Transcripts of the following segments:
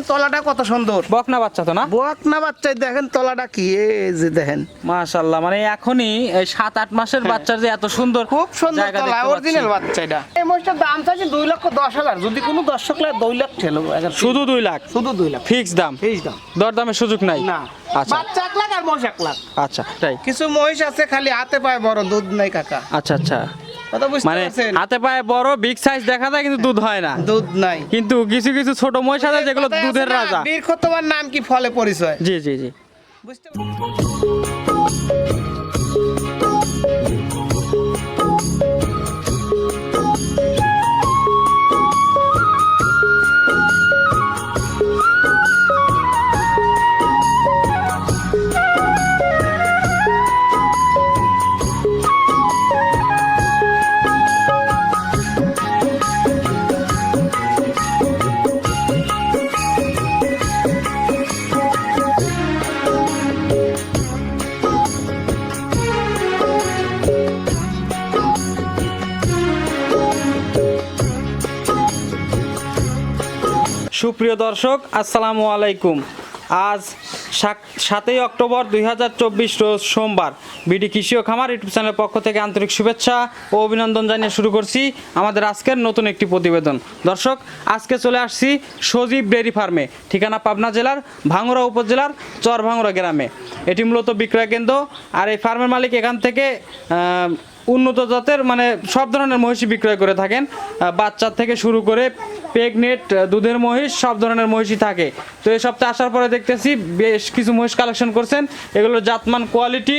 দেখেন তলাটা কত সুন্দর। বকনা বাচ্চা তো না? বকনা বাচ্চায় দেখেন তলাটা কি এই যে দেখেন। মাশাল্লাহ মানে এখনই এই সাত আট মাসের বাচ্চার যে এত সুন্দর খুব সুন্দর তলা অরিজিনাল বাচ্চা এটা এই মহিষটার দাম চাইছে দুই লক্ষ দশ হাজার। যদি কোনো দর্শক লাগে দুই লাখ ঠেলো। শুধু দুই লাখ? শুধু দুই লাখ। ফিক্স দাম? এই দাম। দর দরদামের সুযোগ নাই? না। আচ্ছা। বাচ্চা এক লাখ আর মহিষ এক লাখ। আচ্ছা তাই। কিছু মহিষ আছে খালি হাতে পায় বড় দুধ নাই কাকা। আচ্ছা আচ্ছা। মানে হাতে পায়ে বড় বিগ সাইজ দেখা যায় কিন্তু দুধ হয় না। দুধ নাই। কিন্তু কিছু কিছু ছোট মহিষ আছে যেগুলো দুধের রাজা। বীর তোমার নাম কি? ফলে পরিচয়। জি জি জি। বুঝতে সুপ্রিয় দর্শক, আসসালামু আলাইকুম। আজ সাত- সাতই অক্টোবর দুই হাজার চব্বিশ রোজ সোমবার। বিডি কৃষি ও খামার ইউটিউব চ্যানেলের পক্ষ থেকে আন্তরিক শুভেচ্ছা ও অভিনন্দন জানিয়ে শুরু করছি আমাদের আজকের নতুন একটি প্রতিবেদন। দর্শক, আজকে চলে আসছি সজীব ডেয়ারি ফার্মে, ঠিকানা পাবনা জেলার ভাঙুরা উপজেলার চর ভাঙুরা গ্রামে। এটি মূলত বিক্রয় কেন্দ্র, আর এই ফার্মের মালিক এখান থেকে উন্নত জাতের মানে সব ধরনের মহিষই বিক্রয় করে থাকেন। বাচ্চার থেকে শুরু করে প্রেগনেট দুধের মহিষ সব ধরনের মহিষই থাকে। তো এই সপ্তাহে আসার পরে দেখতেছি বেশ কিছু মহিষ কালেকশন করছেন। এগুলোর জাতমান কোয়ালিটি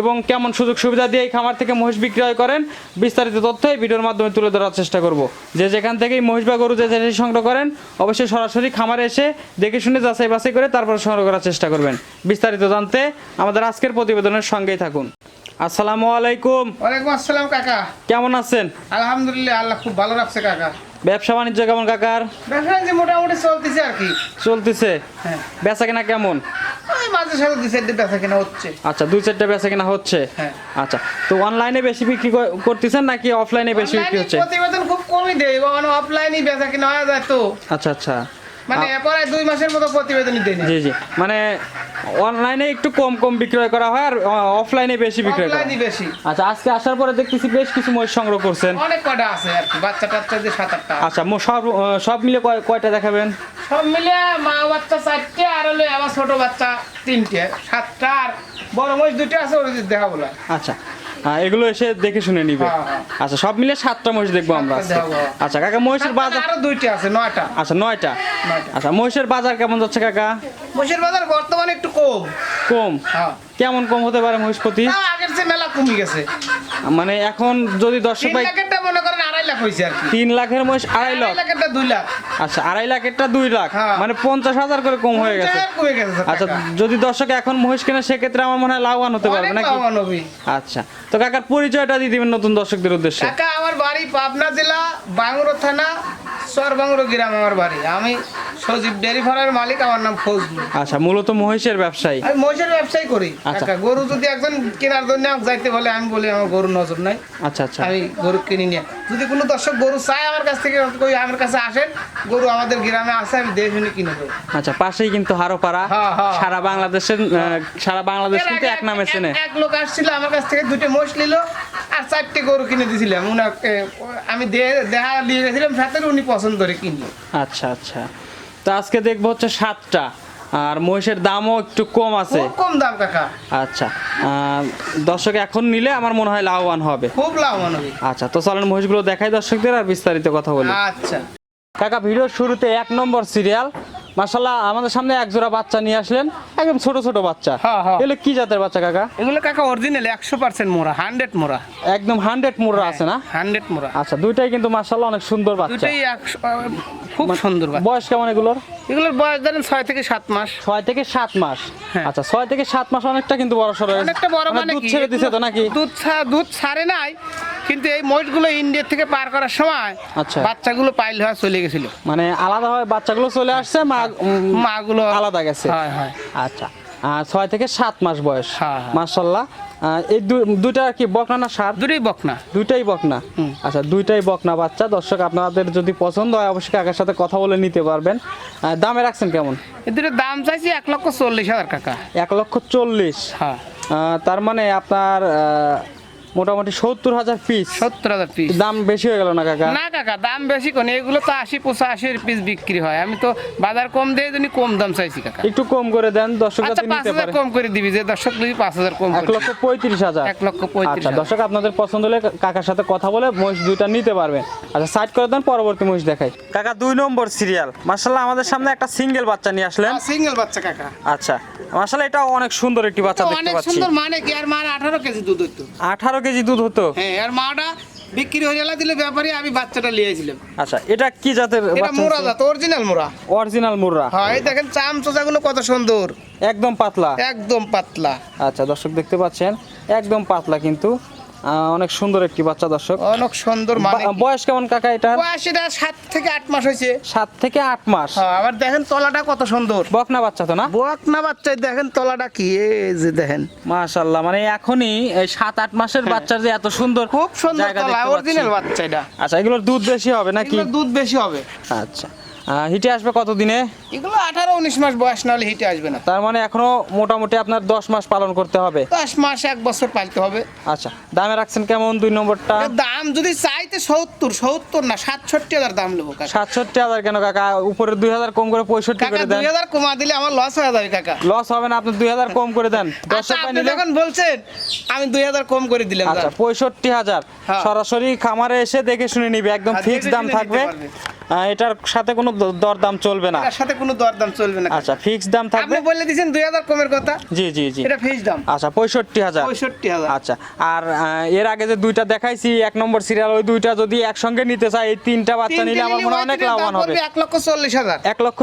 এবং কেমন সুযোগ সুবিধা দিয়ে এই খামার থেকে মহিষ বিক্রয় করেন বিস্তারিত তথ্য এই ভিডিওর মাধ্যমে তুলে ধরার চেষ্টা করব। যে যেখান থেকেই মহিষ বা গরু যে সংগ্রহ করেন অবশ্যই সরাসরি খামারে এসে দেখে শুনে যাচাই বাছাই করে তারপর সংগ্রহ করার চেষ্টা করবেন। বিস্তারিত জানতে আমাদের আজকের প্রতিবেদনের সঙ্গেই থাকুন। আসসালামু আলাইকুম। ওয়ালাইকুম আসসালাম কাকা। কেমন আছেন? আলহামদুলিল্লাহ আল্লাহ খুব ভালো রাখছে কাকা। ব্যবসা বাণিজ্য কেমন কাকার? ব্যবসা বাণিজ্য মোটামুটি চলতেছে আর কি। চলতেছে? হ্যাঁ। বেচা কেনা কেমন? ওই মাঝে সাথে দুই চারটে বেচা কিনা হচ্ছে। আচ্ছা দুই চারটে বেচা কেনা হচ্ছে? হ্যাঁ। আচ্ছা তো অনলাইনে বেশি বিক্রি করতেছেন নাকি অফলাইনে বেশি বিক্রি হচ্ছে? প্রতিবেদন খুব কমই দেয় অফলাইনই বেচা কিনা হয়ে যায় তো। আচ্ছা আচ্ছা। মানে এরপরে দুই মাসের মতো প্রতিবেদনই দেয় জি জি। মানে অনলাইনে একটু কম কম বিক্রয় করা হয় আর অফলাইনে বেশি বিক্রয় করা বেশি। আচ্ছা আজকে আসার পরে দেখতেছি বেশ কিছু মহিষ সংগ্রহ করছেন। অনেক কটা আছে আর কি বাচ্চা টাচ্চা যে সাত আটটা আচ্ছা সব সব মিলে কয়টা দেখাবেন? সব মিলে মা বাচ্চা চারটে আর হলো আবার ছোট বাচ্চা তিনটে সাতটা আর বড় মহিষ দুটো আছে ওর দেখা বলা আচ্ছা। আহ, এগুলো এসে দেখে শুনে নিবে। হ্যাঁ, হ্যাঁ। আচ্ছা সব মিলে সাতটা মহিষ দেখব আমরা। আচ্ছা কাকা মহিষের বাজার আরও দুইটা আছে নয়টা। আচ্ছা নয়টা। আচ্ছা মহিষের বাজার কেমন যাচ্ছে কাকা? মহিষের বাজার বর্তমানে একটু কম। কম? হ্যাঁ। কেমন কম হতে পারে মহিষপতি আগের চেয়ে মেলা কমে গেছে। মানে এখন যদি দর্শক ভাই মনে লাখ হয়েছে আর কি। তিন লাখের মহিষ আড়াই লাখ? লাখেরটা দুই লাখ। আচ্ছা আড়াই লাখেরটা দুই লাখ। হ্যাঁ। মানে পঞ্চাশ হাজার করে কম হয়ে গেছে। আচ্ছা যদি দর্শক এখন মহিষ কেনে সেক্ষেত্রে আমার মনে হয় লাভবান হতে পারবে নাকি? আচ্ছা তো কাকার পরিচয়টা দিয়ে দিবেন নতুন দর্শকদের উদ্দেশ্যে। কাকা আমার বাড়ি পাবনা জেলা বাংলো থানা সর বাঙ্গুরো গ্রাম আমার বাড়ি। আমি সজীব ডেয়ারি ফার্মের মালিক আমার নাম ফজলু আচ্ছা মূলত মহিষের ব্যবসায়ী? আমি মহিষের ব্যবসায় করি। আচ্ছা। গরু যদি একজন কেনার জন্য যাইতে বলে আমি বলি আমার গরু নজর নাই। আচ্ছা আচ্ছা। আমি গরু কিনি নিয়ে। যদি কোনো দর্শক গরু চায় আমার কাছ থেকে কই আমার কাছে আসেন গরু আমাদের গ্রামে আসে আমি দেখে শুনে কিনে দেবো। আচ্ছা পাশেই কিন্তু হারোপাড়া। হ্যাঁ, হ্যাঁ। সারা বাংলাদেশের সারা বাংলাদেশ কিন্তু এক নামে চেনে। এক লোক আসছিল আমার কাছ থেকে দুটো মোষ নিল আর চারটে গরু কিনে দিয়েছিলাম। উনাকে আমি দে- দেখা নিয়ে গেছিলাম সাথে উনি পছন্দ করে কিনলো আচ্ছা আচ্ছা। তো আজকে দেখব হচ্ছে সাতটা। আর মহিষের দামও একটু কম আছে। কম দাম কাকা। আচ্ছা দর্শক এখন নিলে আমার মনে হয় লাভবান হবে। খুব লাভবান হবে। আচ্ছা তো চলেন মহিষগুলো দেখাই দর্শকদের আর বিস্তারিত কথা বলি। আচ্ছা। কাকা ভিডিওর শুরুতে এক নম্বর সিরিয়াল মাসাল্লাহ আমাদের সামনে এক জোড়া বাচ্চা নিয়ে আসলেন। একদম ছোট ছোট বাচ্চা। হ্যাঁ, হ্যাঁ। এগুলো কি জাতের বাচ্চা কাকা? এগুলো কাকা অরিজিনাল একশো পার্সেন্ট মোড়া হান্ড্রেড মোড়া। একদম হান্ড্রেড মুড়া আছে না? হান্ড্রেড মোড়া। আচ্ছা দুইটাই কিন্তু মাসাল্লাহ অনেক সুন্দর বাচ্চা। খুব সুন্দর বয়স কেমন এগুলোর? এগুলোর বয়স ধরেন ছয় থেকে সাত মাস। ছয় থেকে সাত মাস। হ্যাঁ। আচ্ছা ছয় থেকে সাত মাস অনেকটা কিন্তু বড় সড় অনেকটা বড় মানে দুধ কি? ছেড়ে দিছে তো নাকি? দুধ দুধ ছাড়ে নাই। কিন্তু এই মহিষগুলো ইন্ডিয়া থেকে পার করার সময় আচ্ছা। বাচ্চাগুলো পাইল হয়ে চলে গেছিল। মানে আলাদা হয় বাচ্চাগুলো চলে আসছে মা উম, মাগুলো আলাদা গেছে। হয় হয়। আচ্ছা। ছয় থেকে সাত মাস বয়স। হ্যাঁ, হ্যাঁ। মার্শাল্লাহ এই দুইটা কি বকনা না সার? দুটোই বকনা। দুইটাই বকনা। আচ্ছা দুইটাই বকনা বাচ্চা। দর্শক আপনাদের যদি পছন্দ হয় অবশ্যই কাকার সাথে কথা বলে নিতে পারবেন। দামে রাখছেন কেমন? এই দুটোর দাম চাইছি এক লক্ষ চল্লিশ হাজার কাকা। এক লক্ষ চল্লিশ। হ্যাঁ। তার মানে আপনার মোটামুটি সত্তর হাজার পিস সত্তর হাজার পিস দাম বেশি হয়ে গেল না কাকা? না কাকা দাম বেশি কোন এগুলো তো আশি পঁচাশি পিস বিক্রি হয়। আমি তো বাজার কম দিয়ে জন্য কম দাম চাইছি কাকা। একটু কম করে দেন দর্শক আচ্ছা নিতে পারে। কম করে দিবি যে দর্শক দিবি পাঁচ হাজার কম এক লক্ষ পঁয়ত্রিশ হাজার। এক লক্ষ পঁয়ত্রিশ আচ্ছা দর্শক আপনাদের পছন্দ হলে কাকার সাথে কথা বলে মহিষ দুইটা নিতে পারবেন আচ্ছা সাইড করে দেন পরবর্তী মহিষ দেখাই। কাকা দুই নম্বর সিরিয়াল মার্শাল্লাহ আমাদের সামনে একটা সিঙ্গেল বাচ্চা নিয়ে আসলেন। সিঙ্গেল বাচ্চা কাকা। আচ্ছা মার্শাল্লাহ এটা অনেক সুন্দর একটি বাচ্চা দেখতে পাচ্ছি। অনেক সুন্দর মানে কি আর মার আঠারো কেজি দুধ হতো আঠারো কেজি দুধ হতো? হ্যাঁ আর মাটা বিক্রি হয়ে গেলে দিলে ব্যাপারে আমি বাচ্চাটা লিয়েছিলাম আচ্ছা এটা কি জাতের এটা মোরা জাত অরিজিনাল মোরা অরিজিনাল মোরা হ্যাঁ এই দেখেন চাম চোজাগুলো কত সুন্দর। একদম পাতলা। একদম পাতলা। আচ্ছা দর্শক দেখতে পাচ্ছেন একদম পাতলা কিন্তু। অনেক সুন্দর একটি বাচ্চা দর্শক। অনেক সুন্দর মানে বয়স কেমন কাকা এটা বয়স এটা সাত থেকে আট মাস হয়েছে। সাত থেকে আট মাস। হ্যাঁ আবার দেখেন তলাটা কত সুন্দর। বকনা বাচ্চা তো না? বক না বাচ্চাই দেখেন তলাটা কি? এই যে দেখেন। মাশাল্লাহ মানে এখনই এই সাত আট মাসের বাচ্চার যে এত সুন্দর হ্যাঁ। খুব সুন্দর তলা অরিজিনাল বাচ্চা এটা। আচ্ছা এগুলোর দুধ বেশি হবে নাকি? দুধ বেশি হবে। আচ্ছা। হিটে আসবে কতদিনে? এগুলো আঠারো উনিশ মাস বয়স না হলে হিটে আসবে না। তার মানে এখনও মোটামুটি আপনার দশ মাস পালন করতে হবে। দশ মাস এক বছর পালতে হবে। আচ্ছা দামে রাখছেন কেমন দুই নম্বরটা? দাম যদি চাইতে সত্তর সত্তর না সাতষট্টি হাজার দাম নেব সাতষট্টি হাজার কেন কাকা? উপরে দুই হাজার কম করে পঁয়ষট্টি করে দেন। দুই হাজার কমা দিলে আমার লস হয়ে যাবে কাকা। লস হবে না আপনি দুই হাজার কম করে দেন। দশ আচ্ছা আপনি নিলে যখন বলছেন আমি দুই হাজার কম করে দিলাম আচ্ছা পঁয়ষট্টি হাজার। হ্যাঁ। সরাসরি খামারে এসে দেখে শুনে নিবে একদম হ্যাঁ, ফিক্স দাম থাকবে। এটার সাথে কোনো দরদাম চলবে না। সাথে কোনো দরদাম চলবে না। আচ্ছা ফিক্স দাম থাকবে? আপনি বলে দিয়েছেন দুই হাজার কমের কথা। জি জি জি। এটা ফিক্স দাম। আচ্ছা পঁয়ষট্টি হাজার। পঁয়ষট্টি হাজার। আচ্ছা আর এর আগে যে দুইটা দেখাইছি এক নম্বর সিরিয়াল ওই দুইটা যদি একসঙ্গে নিতে চাই এই তিনটা বাচ্চা নিলে আমার মনে হয় অনেক লাভবান হবে। এক লক্ষ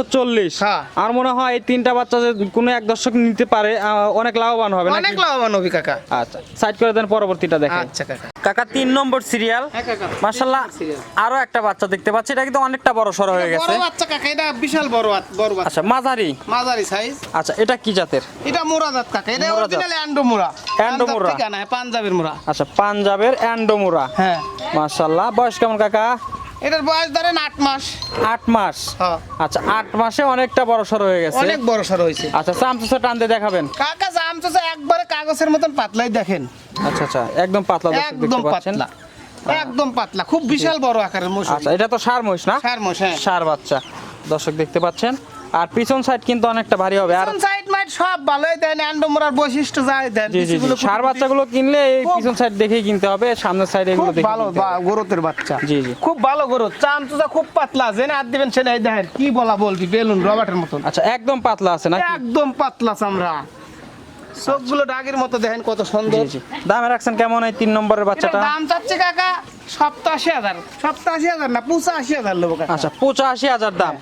হ্যাঁ। আর মনে হয় এই তিনটা বাচ্চা যে কোনো এক দর্শক নিতে পারে অনেক লাভবান হবে নাকি? অনেক লাভবান হবে কাকা। আচ্ছা সাইড করে দেন পরবর্তীটা দেখেন। আচ্ছা কাকা। কাকা তিন নম্বর সিরিয়াল হ্যাঁ serial। আরও একটা বাচ্চা দেখতে পাচ্ছি এটা কিন্তু অনেকটা বড় সড়ো হয়ে গেছে। বড় বাচ্চা কাকা এটা বিশাল বড় বড় বাচ্চা। আচ্ছা মাঝারি? মাঝারি সাইজ আচ্ছা এটা কি জাতের? এটা মোরাদাত কাকা এটা অরিজিনাল অ্যান্ডো মোরা। অ্যান্ডো মোরা। ঠিক না পাঞ্জাবের মোরা। আচ্ছা পাঞ্জাবের অ্যান্ডোমোরা হ্যাঁ। মার্শাল্লাহ বয়স কেমন কাকা? এটার বয়স ধরেন আট মাস। আট মাস? হ্যাঁ। আচ্ছা আট মাসে অনেকটা বড় সড়ো হয়ে গেছে। অনেক বড় সড় হয়েছে। আচ্ছা চামচা টানতে দেখাবেন। কাকা তো একবারে কাগজের মতন পাতলাই দেখেন। আচ্ছা আচ্ছা একদম পাতলা একদম পাতলা। একদম পাতলা খুব বিশাল বড় আকারের মশা আচ্ছা এটা তো সার মহিষ না? সার মশ হ্যাঁ। সার বাচ্চা। দর্শক দেখতে পাচ্ছেন। আর পিছন সাইড কিন্তু অনেকটা ভারী হবে। আর সাইড মাইড সব ভালোই দেন অ্যান্ডোমোরার বৈশিষ্ট্য যাই দেন জি জি জি। সার বাচ্চাগুলো কিনলে এই পিছন সাইড দেখেই কিনতে হবে সামনের সাইড এগুলো খুব দেখে ভালো বা- গরুতের বাচ্চা। জি জি। খুব ভালো গরু চাম খুব পাতলা। জেনে হাত দিবেন সেটাই দেখেন কি বলা বলবি বেলুন রবার্টের মতন। আচ্ছা একদম পাতলা আছে নাকি? একদম পাতলা চামড়া। সবগুলো ডাগের মতো দেখেন কত সুন্দর। দামে রাখছেন কেমন এই তিন নম্বরের বাচ্চাটা? দাম চাচ্ছে কাকা সপ্তাশি হাজার। সপ্তাশি হাজার না পঁচাশি হাজার লোক আচ্ছা পঁচাশি হাজার দাম।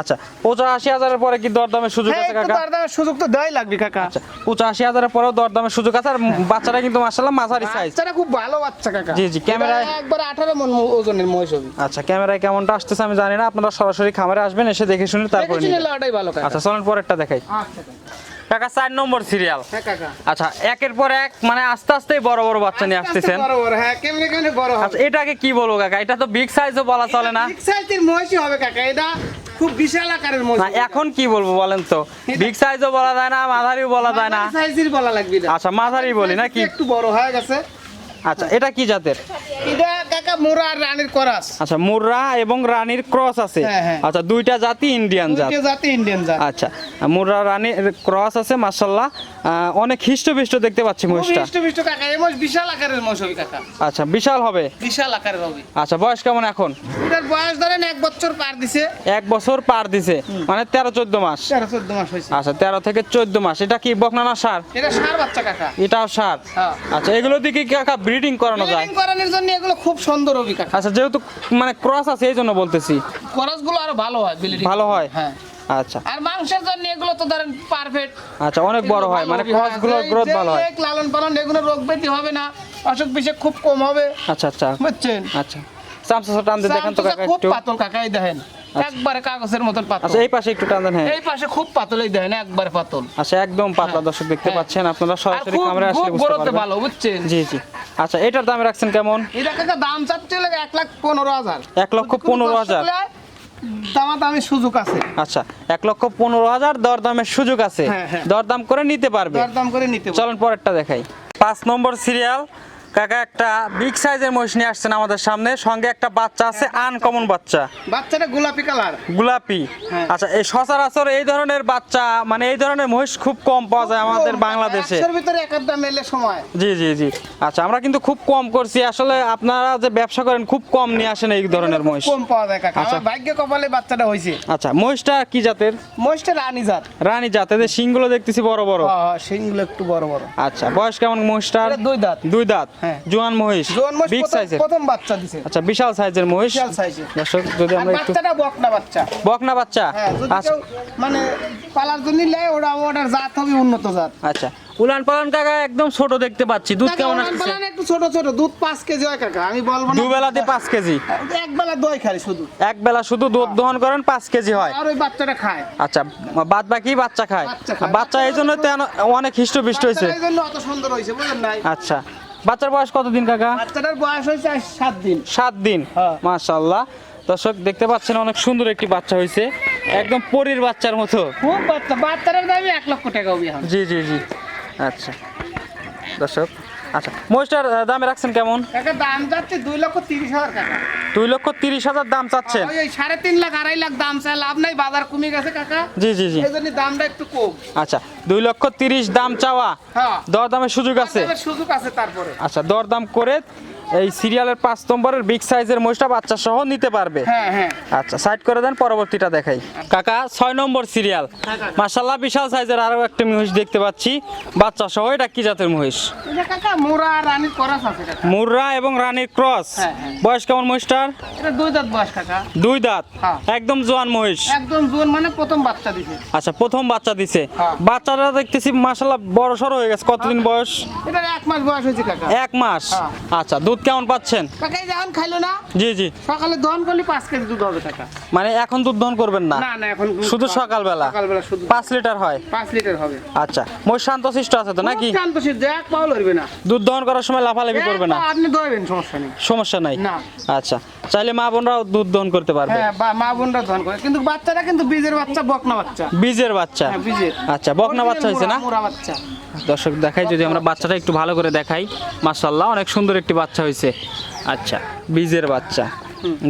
আচ্ছা পঁচাশি হাজারের পরে কি দরদামের সুযোগ হ্যাঁ আছে কাকা? দরদামের সুযোগ তো দেওয়াই লাগবে কাকা। আচ্ছা পঁচাশি হাজারের পরেও দরদামের সুযোগ আছে আর বাচ্চাটা কিন্তু মাসাল্লাহ মাঝারি সাইজ বাচ্চাটা খুব ভালো বাচ্চা কাকা। জি, জি, ক্যামেরায়- একবার আঠারো মন ওজনের মহিষ হবে। আচ্ছা ক্যামেরায় কেমনটা আসতেছে আমি জানি না আপনারা সরাসরি খামারে আসবেন এসে দেখে শুনে তারপরে দেখেছি ভালো কাকা। আচ্ছা চলেন পরেরটা দেখাই। আচ্ছা কাকা। চার নম্বর সিরিয়াল হ্যাঁ কাকা। আচ্ছা একের পর এক মানে আস্তে আস্তে বড় বড় বাচ্চা নিয়ে আস্তে আস্তে আসতেছেন। বড় বড়, হ্যাঁ কেমনে কেমনে বড় আচ্ছা এটাকে কি বলব কাকা? এটা তো বিগ সাইজও বলা চলে না। বিগ সাইজের মহিষই হবে কাকা এটা খুব বিশাল আকারের মহিষ। এখন কি বলব বলেন তো? বিগ সাইজও বলা যায় না মাঝারিও বলা যায় না। সাইজের বলা লাগবে আচ্ছা মাঝারি বলি নাকি একটু বড় হয়ে গেছে। আচ্ছা এটা কি জাতের? এটা মোরা আর রানীর ক্রস। আচ্ছা মুরা এবং রানীর ক্রস আছে। হ্যাঁ, হ্যাঁ। আচ্ছা দুইটা জাতি ইন্ডিয়ান জাত। দুইটা জাতি ইন্ডিয়ান জাত। আচ্ছা মুরা রানীর ক্রস আছে মার্শাল্লাহ অনেক হিষ্টপিষ্ট দেখতে পাচ্ছি মহিষটা। মিষ্ট কাকা এই মহিষ বিশাল আকারের মহিষ হবে কাকা। আচ্ছা বিশাল হবে? বিশাল আকারের হবে। আচ্ছা বয়স কেমন এখন? এটার বয়স ধরেন এক বছর পার দিছে। এক বছর পার দিছে মানে তেরো চোদ্দ মাস। তেরো চোদ্দ মাস হয়েছে। আচ্ছা তেরো থেকে চোদ্দ মাস। এটা কি বকনা না সার? এটা সার বাচ্চা কাকা। এটাও সার? হ্যাঁ। আচ্ছা এগুলো দিকে কাকা ব্রিডিং করানো যায়? ব্রিডিং করানোর জন্য এগুলো খুব সুন্দর হবে কাকা। আচ্ছা যেহেতু মানে ক্রস আছে এই জন্য বলতেছি। খরচগুলো আরও ভালো হয় ভালো হয়? হ্যাঁ। আচ্ছা। আর মাংসের জন্য এগুলো তো ধরেন পারফেক্ট আচ্ছা অনেক বড় হয় মানে গ্রোথ ভালো হয়। লালন পালন এগুলো রোগ ব্যাধি হবে না। অসুখ খুব কম হবে। আচ্ছা আচ্ছা। বুঝছেন? আচ্ছা। টান দেখেন তো কাকা একটু। পাতল কাকাই দেখেন। আচ্ছা। একবারে কাগজের মতন পাতল। আচ্ছা এই পাশে একটু টান দেন হ্যাঁ। এই পাশে খুব পাতলই একবারে পাতল। আচ্ছা একদম পাতলা হ্যাঁ। দর্শক দেখতে হ্যাঁ। পাচ্ছেন আপনারা সরাসরি ক্যামেরা আসলে বুঝতে পারবেন। ভালো বুঝছেন? জি জি। আচ্ছা এটার দাম রাখছেন কেমন? এটা কাকা দাম চাচ্ছে লাগে 1 লাখ 15000 1 লক্ষ 15000 দামাদামি সুযোগ আছে। আচ্ছা এক লক্ষ পনেরো হাজার দরদামের সুযোগ আছে। হ্যাঁ, হ্যাঁ। দরদাম করে নিতে পারবে। দরদাম করে নিতে চলুন পরেরটা দেখাই। পাঁচ নম্বর সিরিয়াল কাকা একটা বিগ সাইজের মহিষ নিয়ে আসছেন আমাদের সামনে। সঙ্গে একটা বাচ্চা আছে আনকমন বাচ্চা। বাচ্চাটা গোলাপি কালার। গোলাপি। হ্যাঁ। আচ্ছা এই সচরাচর এই ধরনের বাচ্চা মানে এই ধরনের মহিষ খুব কম পাওয়া যায় আমাদের বাংলাদেশে। ভিতরে এক আধটা মেলে সময়। জি জি জি। আচ্ছা আমরা কিন্তু খুব কম করছি। আসলে আপনারা যে ব্যবসা করেন খুব কম নিয়ে আসেন এই ধরনের মহিষ। কম পাওয়া যায় কাকা। আচ্ছা। ভাগ্য কপালে বাচ্চাটা হয়েছে। আচ্ছা মহিষটা কি জাতের? মহিষটা রানী জাত। রানী জাতের সিংগুলো দেখতেছি বড় বড়। সিংগুলো একটু বড় বড়। আচ্ছা বয়স কেমন মহিষটার? দুই দাঁত। দুই দাঁত। হ্যাঁ। জোয়ান মহিষ জোয়ান মহিষ বিগ সাইজের। প্রথম বাচ্চা দিছে। আচ্ছা বিশাল সাইজের মহিষ। বিশাল সাইজের। দর্শক যদি আমরা একটু বাচ্চাটা বকনা বাচ্চা। বকনা বাচ্চা? হ্যাঁ আচ্ছা। মানে পালার জন্য নেয় ওরা ওটার জাত হবে উন্নত জাত। আচ্ছা। উলান পালান কাকা একদম ছোট দেখতে পাচ্ছি। দুধ কেমন আসছে পালান একটু ছোট ছোট। দুধ পাঁচ কেজি হয় কাকা আমি বলব না। দুবেলাতে পাঁচ কেজি? এক বেলা দই খাই শুধু। এক বেলা শুধু দুধ দহন করেন পাঁচ কেজি হয়। আর ওই বাচ্চাটা খায়। আচ্ছা বাদ বাকি বাচ্চা খায়। বাচ্চা খায়। এই জন্য তো অনেক হৃষ্টপুষ্ট হয়েছে। বাচ্চাটা এই জন্য অত সুন্দর হয়েছে নাই? আচ্ছা। বাচ্চার বয়স কতদিন কাকা? বাচ্চাটার বয়স হয়েছে সাত দিন। সাত দিন? হ্যাঁ। মাশাল্লাহ দর্শক দেখতে পাচ্ছেন অনেক সুন্দর একটি বাচ্চা হয়েছে। একদম পরীর বাচ্চার মতো। খুব বাচ্চা। বাচ্চাটার দামই এক লক্ষ টাকা জি জি জি। আচ্ছা। দর্শক আচ্ছা মহিষটার দামে রাখছেন কেমন? দাম যাচ্ছে দুই লক্ষ তিরিশ হাজার টাকা দুই লক্ষ তিরিশ হাজার দাম চাচ্ছেন। ওই সাড়ে তিন লাখ আড়াই লাখ দাম চাই লাভ নাই বাজার কমে গেছে কাকা। জি জি জি। এই জন্য দামটা একটু কম। আচ্ছা দুই লক্ষ তিরিশ দাম চাওয়া। হ্যাঁ। দর দামের সুযোগ আছে? সুযোগ আছে তারপরে। আচ্ছা দরদাম করে এই সিরিয়ালের পাঁচ নম্বরের বিগ সাইজের মহিষটা বাচ্চা সহ নিতে পারবে। হ্যাঁ হ্যাঁ। আচ্ছা সাইড করে দেন পরবর্তীটা দেখাই। কাকা ছয় নম্বর সিরিয়াল। মাসাল্লাহ বিশাল সাইজের আরও একটা মহিষ দেখতে পাচ্ছি। বাচ্চা সহ এটা কি জাতের মহিষ? এটা কাকা মোরা আর রানীর করাস আছে কাকা। মুর্রা এবং রানীর ক্রস হ্যাঁ। বয়স কেমন মহিষটার? এটা দুই দাঁত বয়স কাকা। দুই দাঁত। হ্যাঁ। একদম জোয়ান মহিষ। একদম জোন মানে প্রথম বাচ্চা দিছে। আচ্ছা প্রথম বাচ্চা দিছে। বাচ্চাটা দেখতেছি মাসাল্লাহ বড় সড়ো হয়ে গেছে। কতদিন বয়স? এটার এক মাস বয়স হয়েছে কাকা। এক মাস। আচ্ছা দুধ কেমন পাচ্ছেন? কাকা খাইলো না জি জি। সকালে দহন করলে পাঁচ কেজি দুধ হবে কাকা। মানে এখন দুধ দহন করবেন না? না না এখন শুধু সকালবেলা? সকালবেলা শুধু পাঁচ লিটার হয়? পাঁচ লিটার হবে। আচ্ছা মহিষ শান্তশিষ্ট আছে তো নাকি? এক পাও লড়বে না। দুধ দহন করার সময় লাফালাফি করবে না? আপনি দইবেন সমস্যা নেই। সমস্যা নাই? না। আচ্ছা চাইলে মা বোনরাও দুধ দহন করতে পারবে। হ্যাঁ মা বোনরা দহন করে। কিন্তু বাচ্চাটা কিন্তু বীজের বাচ্চা বকনা বাচ্চা। বীজের বাচ্চা। হ্যাঁ বীজের। আচ্ছা বকনা বাচ্চা হয়েছে না? মোরা বাচ্চা। দর্শক দেখাই যদি আমরা বাচ্চাটা একটু ভালো করে দেখাই। মাশাল্লাহ অনেক সুন্দর একটি বাচ্চা হয়েছে। আচ্ছা বীজের বাচ্চা।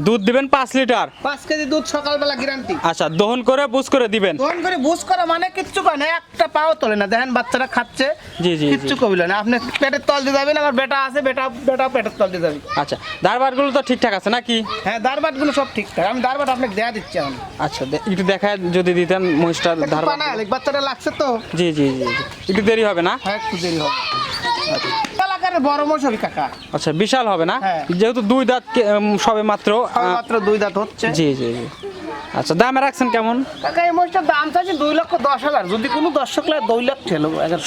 দুধ দিবেন পাঁচ লিটার? পাঁচ কেজি দুধ সকালবেলা গ্যারান্টি। আচ্ছা দহন করে বুঝ করে দিবেন। দহন করে বুঝ করা মানে কিচ্ছু করে না একটা পাও তোলে না। দেখেন বাচ্চাটা খাচ্ছে জি, জি, কিচ্ছু কবিল না। আপনি পেটের তল দিয়ে যাবেন আমার বেটা আছে বেটা বেটা পেটের তল দিয়ে যাবে। আচ্ছা দারবারগুলো তো ঠিকঠাক আছে নাকি? হ্যাঁ দারবাটগুলো সব ঠিকঠাক। আমি দারবাট আপনাকে দেয়া দিচ্ছি এখন। আচ্ছা একটু দেখায় যদি দিতেন মহিষটার ধারবার বাচ্চাটা লাগছে তো। জি জি জি। একটু দেরি হবে না? হ্যাঁ একটু দেরি হবে। এলাকার বড় মশারি কাকা আচ্ছা বিশাল হবে না? হ্যাঁ। যেহেতু দুই দাঁত সবে মাত্র মাত্র দুই দাঁত হচ্ছে। জি জি জি। আচ্ছা দামে রাখছেন কেমন? কাকা এই দাম চাইছে দুই লক্ষ দশ হাজার। যদি কোনো দর্শক লাগে দুই লাখ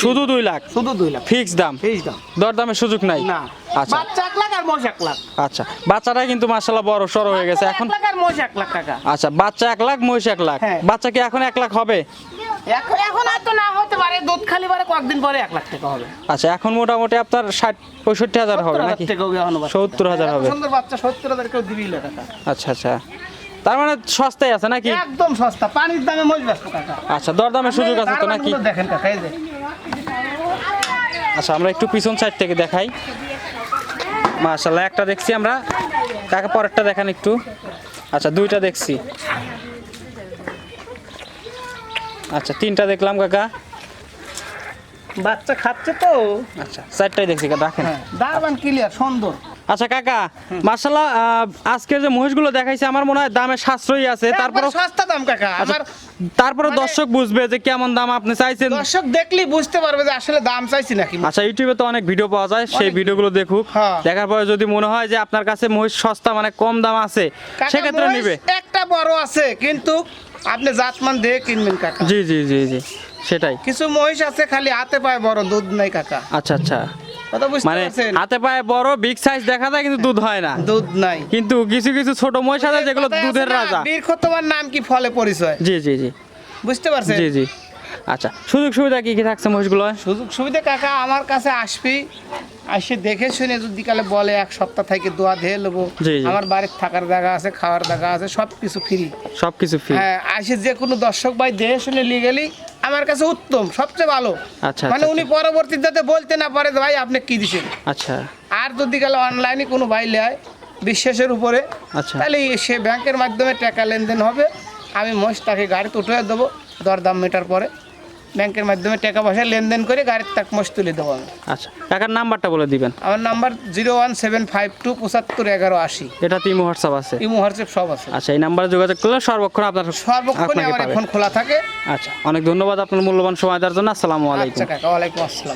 শুধু দুই লাখ? শুধু দুই লাখ। ফিক্স দাম? এই দাম। দর দামের সুযোগ নাই? না। আচ্ছা। বাচ্চা এক লাখ আর মোষ এক লাখ। আচ্ছা বাচ্চাটা কিন্তু বড় সড়ো হয়ে গেছে। এখন এক লাখ আর মোষ এক লাখ টাকা আচ্চা বাচ্চা এক লাখ মহিষ এক লাখ। হ্যাঁ। বাচ্চা কি এখন এক লাখ হবে? এখন এখন হয়তো না হতে পারে দুধ খালি পারে কয়েকদিন পরে এক লাখ টাকা হবে। আচ্ছা এখন মোটামুটি আপনার ষাট পঁয়ষট্টি হাজার হবে নাকি। সত্তর হাজার হবে। সুন্দর বাচ্চা সত্তর হাজার কেউ দিবি টাকা। আচ্ছা আচ্ছা। তার মানে সস্তায় আছে নাকি? একদম সস্তা পানির দামে ব্যস্ত টাকা আচ্ছা দরদামের সুযোগ আছে তো নাকি? দেখেন কাকা এই যে। আচ্ছা আমরা একটু পিছন সাইড থেকে দেখাই। মাশাল্লাহ একটা দেখছি আমরা। কাকা পরেরটা দেখান একটু। আচ্ছা দুইটা দেখছি। আচ্ছা তিনটা দেখলাম কাকা। বাচ্চা খাচ্ছে তো। আচ্ছা চারটাই দেখছি রাখেন। হ্যাঁ দারবান ক্লিয়ার সুন্দর। আচ্ছা কাকা মার্শাল্লাহ আজকের যে মহিষগুলো দেখাইছে আমার মনে হয় দামে সাশ্রয়ী আছে। তারপরে সস্তা দাম কাকা। আচ্ছা, আমার তারপরে মানে- দর্শক বুঝবে যে কেমন দাম আপনি চাইছেন। দর্শক দেখলেই বুঝতে পারবে যে আসলে দাম চাইছি নাকি। আচ্ছা ইউটিউবে তো অনেক ভিডিও পাওয়া যায় সেই ভিডিওগুলো দেখুক। হ্যাঁ। দেখার পরে যদি মনে হয় যে আপনার কাছে মহিষ সস্তা মানে কম দাম আছে সেক্ষেত্রে নিবে। একটা বড় আছে কিন্তু আপনি জাতমান দিয়ে কিনবেন কাকা। জি জি জি জি সেটাই। কিছু মহিষ আছে খালি হাতে পায় বড় দুধ নাই কাকা। আচ্ছা আচ্ছা। বুঝতে মানে হাতে পায়ে বড় বিগ সাইজ দেখা যায় কিন্তু দুধ হয় না। দুধ নাই। কিন্তু কিছু কিছু ছোট মহিষ আছে যেগুলো দুধের রাজা। বীর তোমার নাম কি ফলে পরিচয়? জি জি জি। বুঝতে পারছেন? জি জি। আচ্ছা সুযোগ সুবিধা কি কি থাকছে মহিষগুলো সুযোগ সুবিধা কাকা আমার কাছে আসবি। আসে দেখে শুনে যদি কালে বলে এক সপ্তাহ থেকে দোয়া ধেয়ে নেব। আমার বাড়ির থাকার জায়গা আছে খাওয়ার জায়গা আছে সব কিছু ফ্রি সব কিছু ফ্রি হ্যাঁ আসে যে কোনো দর্শক ভাই দেখে শুনে নিয়ে গেলি আমার কাছে উত্তম সবচেয়ে ভালো। আচ্ছা, মানে আচ্ছা, উনি পরবর্তীতে যাতে বলতে না পারে ভাই আপনি কি দিছেন? আচ্ছা। আর যদি গেলে অনলাইনে কোনো ভাই নেয় বিশ্বাসের উপরে আচ্ছা। তাহলে সে ব্যাংকের মাধ্যমে টাকা লেনদেন হবে। আমি মোষ তাকে গাড়িতে উঠে দেবো দরদাম মেটার পরে। ব্যাংকের মাধ্যমে টাকা পয়সা লেনদেন করে গাড়ির তাক মোষ তুলে দেবো আমি। আচ্ছা টাকার নাম্বারটা বলে দিবেন। আমার number zero one seven five two পঁচাত্তর এগারো আশি। এটা তিমো হোয়াটসঅ্যাপ আছে। ইমো হোয়াটসঅ্যাপ সব আছে। আচ্ছা এই নাম্বারে যোগাযোগ করলে সর্বক্ষণ আপনার সর্বক্ষণ আমার এখন খোলা থাকে। আচ্ছা অনেক ধন্যবাদ আপনার মূল্যবান সময় দেওয়ার জন্য। আসসালামু আলাইকুম। আচ্ছা কাকা ওয়ালাইকুম আসসালাম।